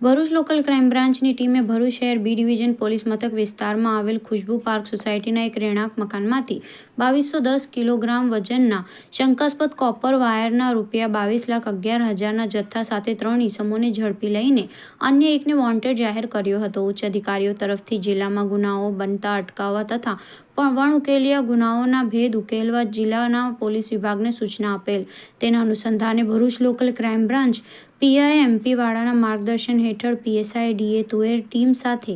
Bharuch local crime બ્રાન્ચની ટીમે ભરૂચ શહેર બી ડિવિઝન પોલીસ મથક વિસ્તારમાં આવેલ ખુશ્બુ પાર્ક સોસાયટીના એક રહેણાંક મકાનમાંથી બાવીસો દસ કિલોગ્રામ વજનના શંકાસ્પદ કોપર વાયરના રૂપિયા બાવીસ લાખ અગિયાર હજારના જથ્થા સાથે ત્રણ ઈસમોને ઝડપી લઈને અન્ય એકને વોન્ટેડ જાહેર કર્યો હતો. ઉચ્ચ અધિકારીઓ તરફથી જિલ્લામાં ગુનાઓ બનતા અટકાવવા તથા પણ વણ ઉકેલિયા ગુનાઓના ભેદ ઉકેલવા જિલ્લાના પોલીસ વિભાગને સૂચના આપેલ. તેના અનુસંધાને Bharuch local crime branch PI MP વાળાના માર્ગદર્શન હેઠળ પીએસઆઈ ડીએ તુએર ટીમ સાથે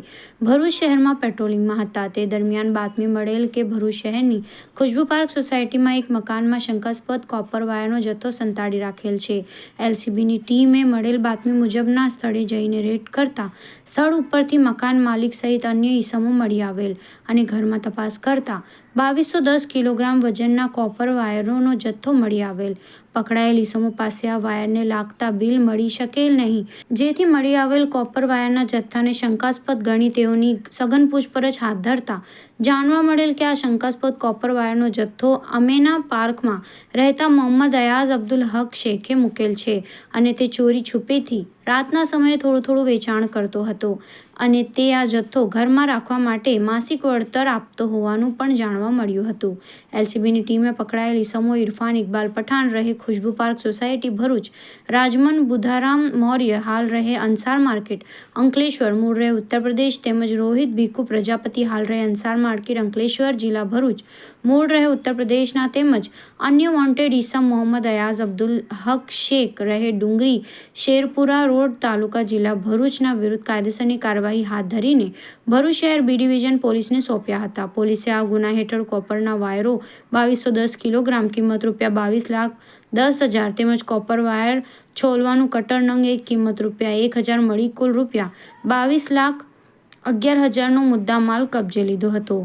ભરૂચ શહેરમાં પેટ્રોલિંગમાં હતા. તે દરમિયાન બાતમી મળેલ કે ભરૂચ શહેરની ખુશ્બુ પાર્ક સોસાયટીમાં એક મકાનમાં શંકાસ્પદ કોપર વાયરનો જથ્થો સંતાડી રાખેલ છે. એલસીબીની ટીમે મળેલ બાતમી મુજબના સ્થળે જઈને રેડ કરતા સ્થળ ઉપરથી મકાન માલિક સહિત અન્ય ઈસમો મળી આવેલ અને ઘરમાં તપાસ કરતા બાવીસો દસ કિલોગ્રામ વજનના કોપર વાયરોનો જથ્થો મળી આવેલ. પકડાયેલ ઈસમો પાસે આ વાયરને લાગતા બિલ મળી શકેલ નહીં. જેથી મળી આવેલ કોપર વાયરના જથ્થાને શંકાસ્પદ ગણી તેઓની સઘન પૂછપરછ હાથ ધરતા જાણવા મળેલ કે આ શંકાસ્પદ કોપર વાયરનો જથ્થો અમેના પાર્કમાં રહેતા મોહમ્મદ અયાઝ અબ્દુલ હક શેખે મૂકેલ છે અને તે ચોરી છુપેથી રાતના સમયે થોડું થોડું વેચાણ કરતો હતો અને તે આ જથ્થો ઘરમાં રાખવા માટે માસિક વળતર આપતો હોવાનું પણ જાણવા મળ્યું હતું. એલસીબીની ટીમે પકડાયેલ ઈસમો ઇરફાન ઇકબાલ પઠાણ રહે ખુશ્બુ પાર્ક સોસાયટી ભરૂચ. રાજમન બુધારામ મૌર્ય હાલ રહે અંસાર માર્કેટ. અંકલેશ્વર મૂળ રહે ઉત્તર પ્રદેશ તેમજ રોહિત ભીખુ પ્રજાપતિ હાલ રહે અંસાર માર્કેટ. અંકલેશ્વર જિલ્લા ભરૂચ મૂળ રહે ઉત્તર પ્રદેશના તેમજ અન્ય વોન્ટેડ ઇસમ મોહમ્મદ અયાઝ અબ્દુલ હક શેખ રહે ડુંગરી, શેરપુરા રોડ તાલુકા જિલ્લા ભરૂચના વિરુદ્ધ કાયદેસરની કાર્યવાહી હાથ ધરીને ભરૂચ શહેર બી ડિવિઝન પોલીસને સોંપ્યા હતા. પોલીસે આ ગુના હેઠળ કોપરના વાયરો બાવીસો દસ કિલોગ્રામ કિંમત રૂપિયા બાવીસ લાખ દસ હજાર તેમજ કોપર વાયર છોલવાનું કટર નંગ એક કિંમત રૂપિયા એક હજાર મળી કુલ રૂપિયા બાવીસ લાખ અગિયાર હજારનો મુદ્દામાલ કબજે લીધો હતો.